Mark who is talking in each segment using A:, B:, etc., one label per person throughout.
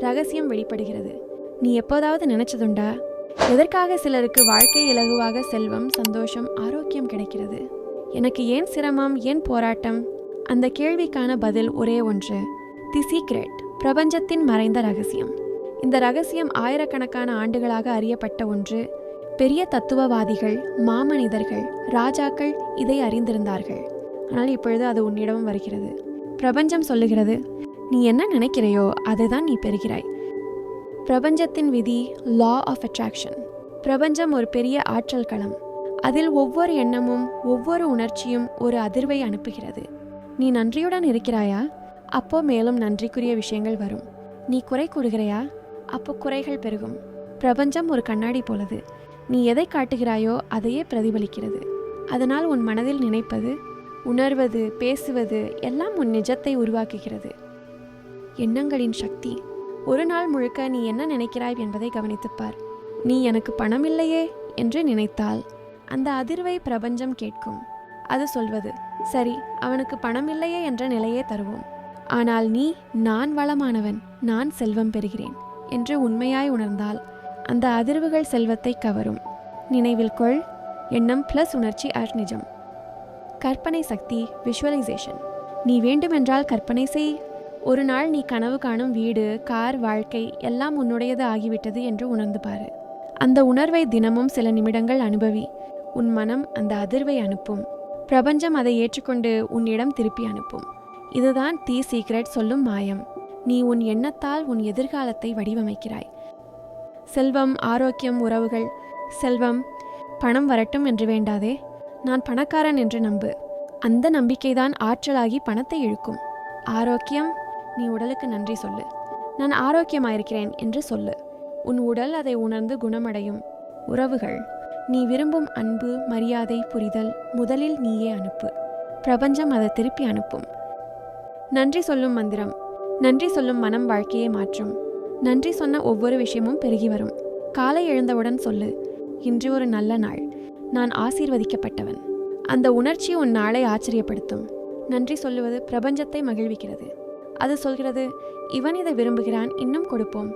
A: ரகசியம் வெளிப்படுகிறது. நீ எப்போதாவது நினைச்சதுண்டா? எதற்காக சிலருக்கு வாழ்க்கை இலகுவாக செல்வம் சந்தோஷம் ஆரோக்கியம் கிடைக்கிறது? எனக்கு ஏன் சிரமம் ஏன் போராட்டம்? அந்த கேள்விக்கான பதில் ஒரே ஒன்று. தி சீக்ரெட் பிரபஞ்சத்தின் மறைந்த ரகசியம். இந்த ரகசியம் ஆயிரக்கணக்கான ஆண்டுகளாக அறியப்பட்ட ஒன்று. பெரிய தத்துவவாதிகள் மாமனிதர்கள் ராஜாக்கள் இதை அறிந்திருந்தார்கள். ஆனால் இப்பொழுது அது உன்னிடமும் வருகிறது. பிரபஞ்சம் சொல்லுகிறது நீ என்ன நினைக்கிறையோ அதுதான் நீ பெறுகிறாய். பிரபஞ்சத்தின் விதி லா ஆஃப் அட்ராக்ஷன் பிரபஞ்சம் ஒரு பெரிய ஆற்றல் களம். அதில் ஒவ்வொரு எண்ணமும் ஒவ்வொரு உணர்ச்சியும் ஒரு அதிர்வை அனுப்புகிறது. நீ நன்றியுடன் இருக்கிறாயா? அப்போ மேலும் நன்றிக்குரிய விஷயங்கள் வரும். நீ குறை கூடுகிறையா அப்போ குறைகள் பெருகும். பிரபஞ்சம் ஒரு கண்ணாடி போலது. நீ எதை காட்டுகிறாயோ அதையே பிரதிபலிக்கிறது. அதனால் உன் மனதில் நினைப்பது உணர்வது பேசுவது எல்லாம் உன் நிஜத்தை உருவாக்குகிறது. எண்ணங்களின் சக்தி. ஒரு நாள் முழுக்க நீ என்ன நினைக்கிறாய் என்பதை கவனித்துப்பார். நீ எனக்கு பணம் இல்லையே என்று நினைத்தால். அந்த அதிர்வை பிரபஞ்சம் கேட்கும். அது சொல்வது சரி அவனுக்கு பணம் இல்லையே என்ற நிலையே தருவோம். ஆனால் நீ நான் வளமானவன் நான் செல்வம் பெறுகிறேன் என்று உண்மையாய் உணர்ந்தால் அந்த அதிர்வுகள் செல்வத்தை கவரும். நினைவில் கொள் எண்ணம் பிளஸ் உணர்ச்சி ஆர் நிஜம். கற்பனை சக்தி விஷுவலைசேஷன் நீ வேண்டுமென்றால் கற்பனை செய் ஒரு நாள் நீ கனவு காணும் வீடு கார் வாழ்க்கை எல்லாம் உன்னுடையது ஆகிவிட்டது என்று உணர்ந்து பாரு அந்த உணர்வை தினமும் சில நிமிடங்கள் அனுபவி. உன் மனம் அந்த அதிர்வை அனுப்பும். பிரபஞ்சம் அதை ஏற்றுக்கொண்டு உன்னிடம் திருப்பி அனுப்பும். இதுதான் தி சீக்ரெட் சொல்லும் மாயம். நீ உன் எண்ணத்தால் உன் எதிர்காலத்தை வடிவமைக்கிறாய். செல்வம் ஆரோக்கியம் உறவுகள். செல்வம் பணம் வரட்டும் என்று வேண்டாதே. நான் பணக்காரன் என்று நம்பு. அந்த நம்பிக்கைதான் ஆற்றலாகி பணத்தை இழுக்கும். ஆரோக்கியம் நீ உடலுக்கு நன்றி சொல்லு. நான் ஆரோக்கியமாயிருக்கிறேன் என்று சொல்லு. உன் உடல் அதை உணர்ந்து குணமடையும். உறவுகள். நீ விரும்பும் அன்பு மரியாதை புரிதல் முதலில் நீயே அனுப்பு. பிரபஞ்சம் அதை திருப்பி அனுப்பும். நன்றி சொல்லும் மந்திரம். நன்றி சொல்லும் மனம் வாழ்க்கையை மாற்றும். நன்றி சொன்ன ஒவ்வொரு விஷயமும் பெருகி வரும். காலை எழுந்தவுடன் சொல்லு. இன்று ஒரு நல்ல நாள். நான் ஆசீர்வதிக்கப்பட்டவன். அந்த உணர்ச்சி உன் நாளை ஆச்சரியப்படுத்தும். நன்றி சொல்லுவது பிரபஞ்சத்தை மகிழ்விக்கிறது. அது சொல்கிறது இவன் இதை விரும்புகிறான் இன்னும் கொடுப்போம்.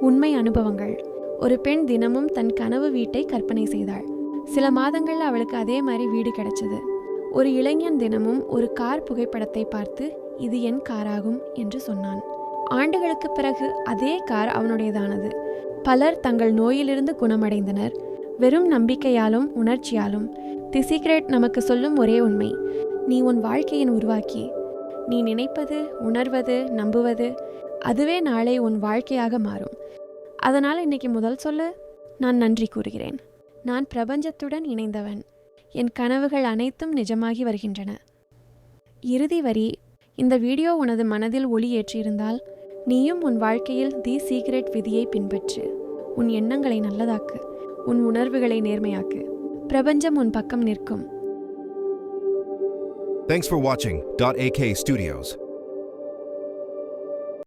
A: உண்மை அனுபவங்கள். ஒரு பெண் தினமும் தன் கனவு வீட்டை கற்பனை செய்தாள். சில மாதங்களில் அவளுக்கு அதே மாதிரி வீடு கிடைச்சது. ஒரு இளைஞன் தினமும் ஒரு கார் புகைப்படத்தை பார்த்து இது என் காராகும் என்று சொன்னான். ஆண்டுகளுக்கு பிறகு அதே கார் அவனுடையதானது. பலர் தங்கள் நோயிலிருந்து குணமடைந்தனர். வெறும் நம்பிக்கையாலும் உணர்ச்சியாலும். தி சீக்ரெட் நமக்கு சொல்லும் ஒரே உண்மை. நீ உன் வாழ்க்கையின் உருவாக்கி நீ நினைப்பது உணர்வது நம்புவது அதுவே நாளை உன் வாழ்க்கையாக மாறும். அதனால் இன்னைக்கு முதல் சொல்லு நான் நன்றி கூறுகிறேன். நான் பிரபஞ்சத்துடன் இணைந்தவன். என் கனவுகள் அனைத்தும் நிஜமாகி வருகின்றன. இறுதி வரி இந்த வீடியோ உனது மனதில் ஒளி ஏற்றியிருந்தால் நீயும் உன் வாழ்க்கையில் தி சீக்ரெட் விதியை பின்பற்று. உன் எண்ணங்களை நல்லதாக்கு. உன் உணர்வுகளை நேர்மையாக்கு. பிரபஞ்சம் உன் பக்கம் நிற்கும்.
B: Thanks for watching. .ak Studios.